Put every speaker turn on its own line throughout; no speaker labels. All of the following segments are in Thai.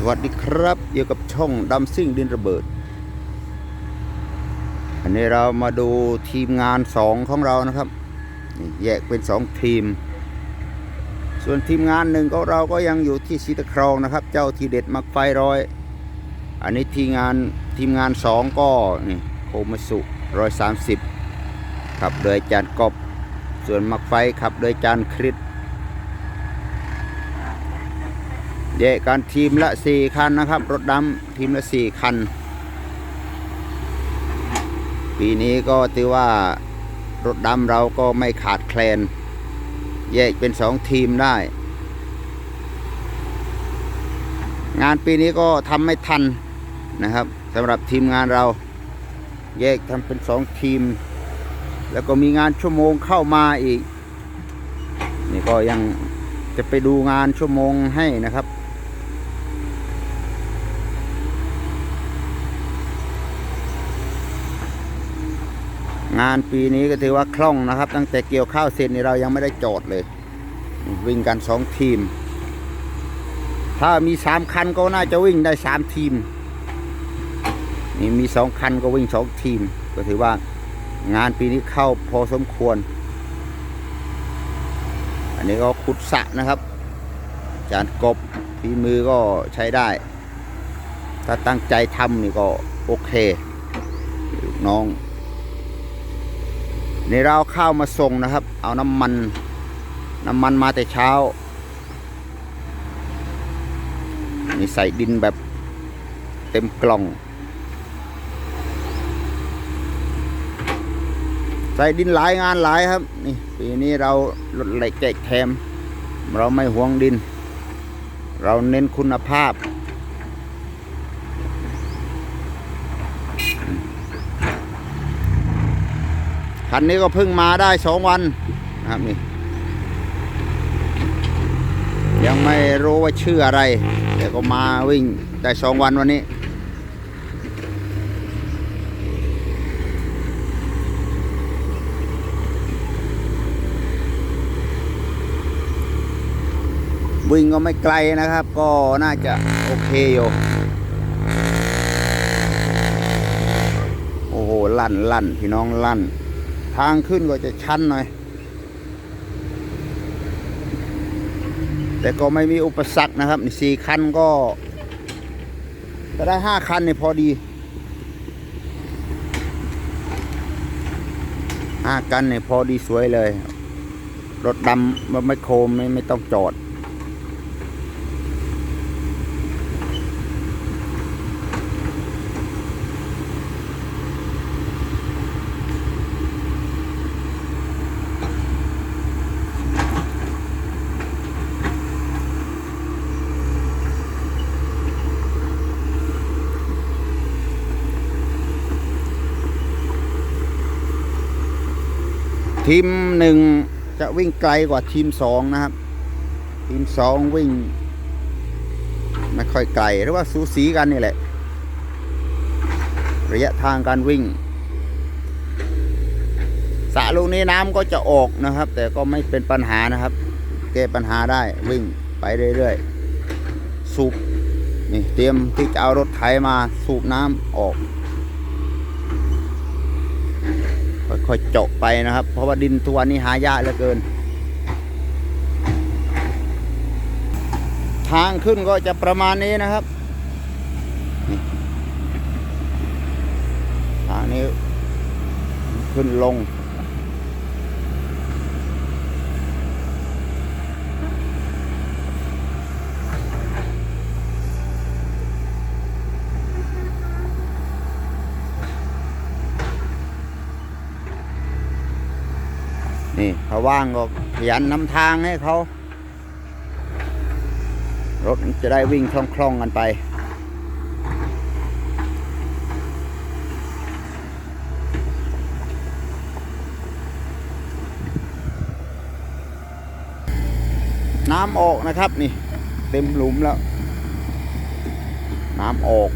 สวัสดีครับอยู่กับช่องดำซิ่งดินระเบิด อันนี้เรามาดูทีมงานสองของเรานะครับแยกเป็นสองทีม ส่วนทีมงานหนึ่งของเราก็ยังอยู่ที่ซีตะครองนะครับ เจ้าทีเด็ดมักไฟร้อย อันนี้ทีมงานทีมงานสองก็นี่โคมาสุร้อยสามสิบขับโดยจารย์กบ ส่วนมักไฟขับโดยจารย์คริส แยกกันทีมละสี่คันนะครับ รถดำทีมละสี่คัน ปีนี้ก็ถือว่ารถดำเราก็ไม่ขาดแคลน แยกเป็นสองทีมได้ งานปีนี้ก็ทำไม่ทันนะครับสำหรับทีมงานเรา แยกทำเป็นสองทีม แล้วก็มีงานชั่วโมงเข้ามาอีก นี่ก็ยังจะไปดูงานชั่วโมงให้นะครับ งานปีนี้ก็ถือว่าคล่องนะครับ ตั้งแต่เกี่ยวข้าวเสร็จนี่เรายังไม่ได้จอดเลย วิ่งกันสองทีม ถ้ามีสามคันก็น่าจะวิ่งได้สามทีมนี่มีสองคันก็วิ่งสองทีม ก็ถือว่างานปีนี้เข้าพอสมควร อันนี้ก็ขุดสะนะครับ จานกบฝีมือก็ใช้ได้ ถ้าตั้งใจทำนี่ก็โอเค น้อง นี่เราเข้าวมาส่งนะครับ เอาน้ำมัน น้ำมันมาแต่เช้า นี่ใส่ดินแบบเต็มกล่อง ใส่ดินหลายงานหลายครับ นี่ปีนี้เราลดเหล็กแจกแถม เราไม่หวงดิน เราเน้นคุณภาพ คันนี้ก็เพิ่งมาได้สองวันนะครับนี่ยังไม่รู้ว่าชื่ออะไร แต่ก็มาวิ่งได้สองวันวันนี้ วิ่งก็ไม่ไกลนะครับ ก็น่าจะโอเคอยู่โอ้โห ลั่นลั่นพี่น้องลั่น ทางขึ้นก็จะชันหน่อย แต่ก็ไม่มีอุปสรรคนะครับสี่คันก็จะได้ห้าคันนี่พอดีห้าคันนี่พอดีสวยเลย รถดำไม่โคมไม่ไม่ต้องจอด ทีมหนึ่งจะวิ่งไกลกว่าทีมสองนะครับ ทีมสองวิ่งไม่ค่อยไกลหรือว่าสูสีกันนี่แหละ ระยะทางการวิ่งสระลูกนี้น้ำก็จะออกนะครับ แต่ก็ไม่เป็นปัญหานะครับ แก้ปัญหาได้วิ่งไปเรื่อยๆ สูบนี่เตรียมที่จะเอารถไถมาสูบน้ำออก ค่อยๆเจาะไปนะครับ เพราะว่าดินทัวนนี้หายากเหลือเกิน ทางขึ้นก็จะประมาณนี้นะครับทางนี้ขึ้นลงาว่างก็ขยันนำทางให้เขา รถจะได้วิ่งคล่องๆกันไป น้ำออกนะครับนี่ เต็มหลุมแล้ว น้ำออก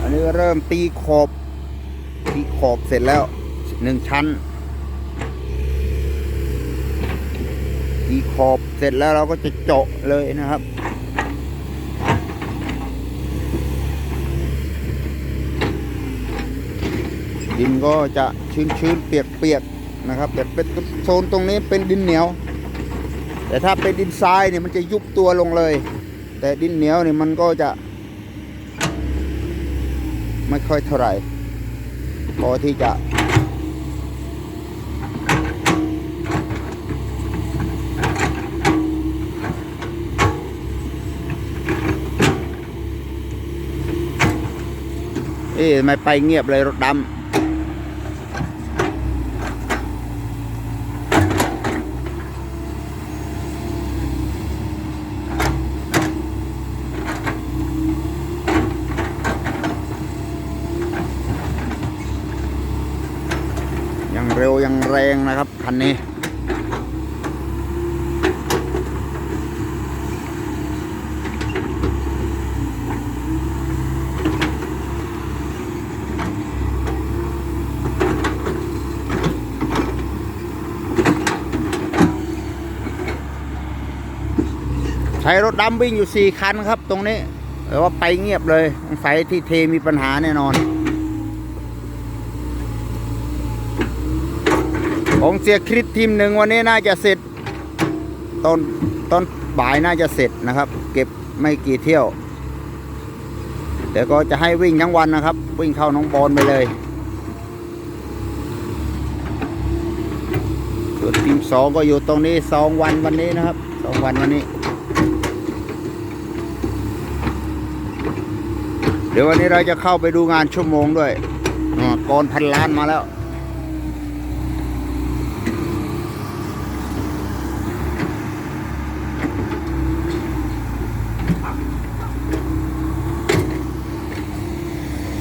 อันนี้ก็เริ่มตีขอบตีขอบเสร็จแล้วหนึ่งชั้น ขีขอบเสร็จแล้วเราก็จะเจาะเลยนะครับ ดินก็จะชื้นๆเปียกๆนะครับ แต่เป็นโซนตรงนี้เป็นดินเหนียว แต่ถ้าเป็นดินทรายเนี่ยมันจะยุบตัวลงเลย แต่ดินเหนียวเนี่ยมันก็จะ ไม่ค่อยเท่าไหร่พอที่จะ เอ๊ะทำไม่ไปเงียบเลยรถดำยังเร็วยังแรงนะครับคันนี้ ใช้รถดำวิ่งอยู่สี่คันครับ ตรงนี้แต่ว่าไปเงียบเลยสงสัยที่เทมีปัญหาแน่นอน ของเสียคริสทีมหนึ่งวันนี้น่าจะเสร็จตอนตอนบ่ายน่าจะเสร็จนะครับ เก็บไม่กี่เที่ยว แต่ก็จะให้วิ่งทั้งวันนะครับ วิ่งเข้าน้องบอลไปเลยส่วนทีมสองก็อยู่ตรงนี้สองวันวันนี้นะครับสองวันวันนี้ เดี๋ยววันนี้เราจะเข้าไปดูงานชั่วโมงด้วยอ่ากรพันล้านมาแล้ว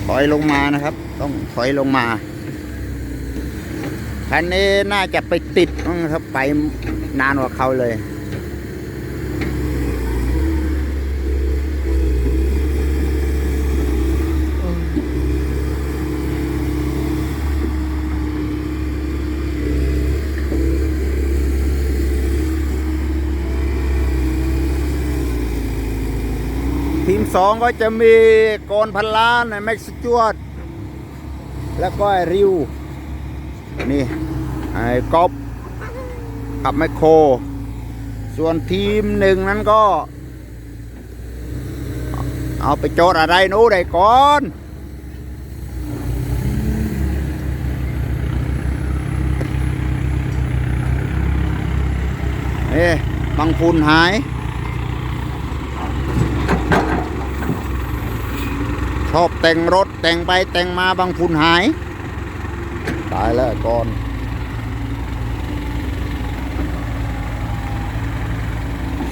ถอยลงมานะครับ ต้องถอยลงมาคันนี้น่าจะไปติดมั้งครับไปนานกว่าเขาเลย ทีม สองก็จะมีกรพันล้านแม็กซ์จวด แล้วก็ริว นี่ไอ้กอบกับไมโคร ส่วนทีมหนึ่งนั้นก็ เอาไปโจทย์อะไรนู้ได้ก่อนเอ๊ะบังฟุนหาย ชอบแต่งรถแต่งไปแต่งมาบางฝุ่นหาย ตายแล้วก่อน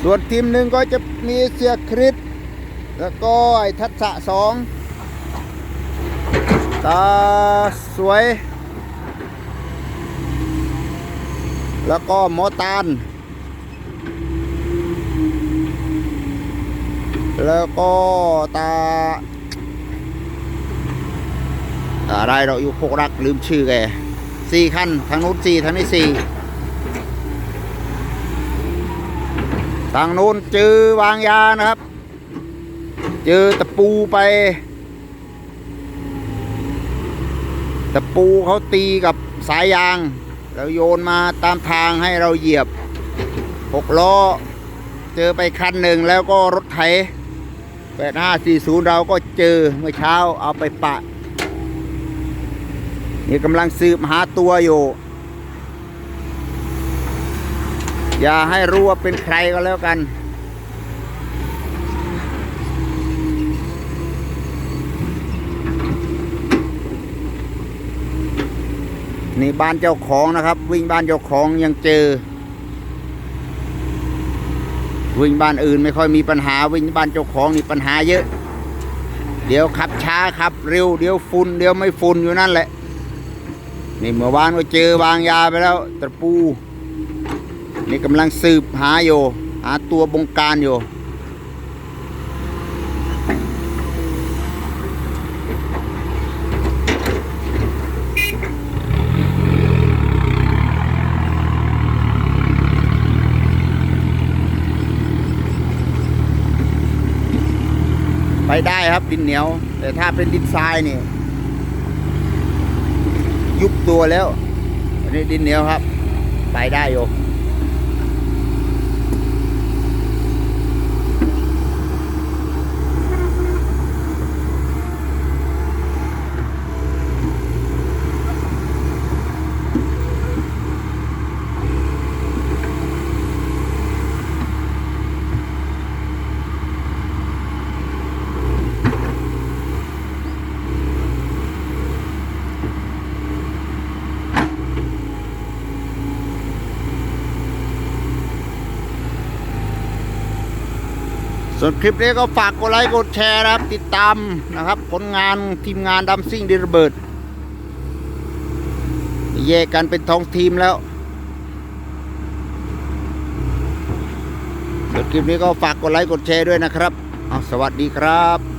ส่วนทีมหนึ่งก็จะมีเสียคริสแล้วก็ไอ้ทัศะสองตาสวย แล้วก็หมอตานแล้วก็ตา อะไรเราอยู่โคกรักลืมชื่อแกสี่คันทางนู้นสี่ทางนี้สี่ทางนู้นเจอวางยานะครับ เจอตะปูไป ตะปูเขาตีกับสายยาง แล้วโยนมาตามทางให้เราเหยียบหกล้อ เจอไปคันหนึ่งแล้วก็รถไถแปดห้าสี่ศูนย์เราก็เจอเมื่อเช้าเอาไปปะ นี่กำลังสืบหาตัวอยู่ อย่าให้รู้ว่าเป็นใครก็แล้วกัน นี่บ้านเจ้าของนะครับ วิ่งบ้านเจ้าของยังเจอ วิ่งบ้านอื่นไม่ค่อยมีปัญหาวิ่งบ้านเจ้าของนี่ปัญหาเยอะ เดี๋ยวขับช้าขับเร็วเดี๋ยวฝุ่นเดี๋ยวไม่ฝุ่นอยู่นั่นแหละ นี่เมื่อวานก็เจอวางยาไปแล้วตะปู นี่กำลังสืบหาอยู่ หาตัวบงการอยู่ไปได้ครับดินเหนียว แต่ถ้าเป็นดินทรายนี่ ยุบตัวแล้ว อันนี้ดินเหนียวครับ ไปได้อยู่ ส่วนคลิปนี้ก็ฝากกดไลค์กดแชร์นะครับ ติดตามนะครับ ผลงานทีมงานดัมซิ่งดิระเบิดแยกกันเป็นท้องทีมแล้วส่วนคลิปนี้ก็ฝากกดไลค์กดแชร์ด้วยนะครับ เอาสวัสดีครับ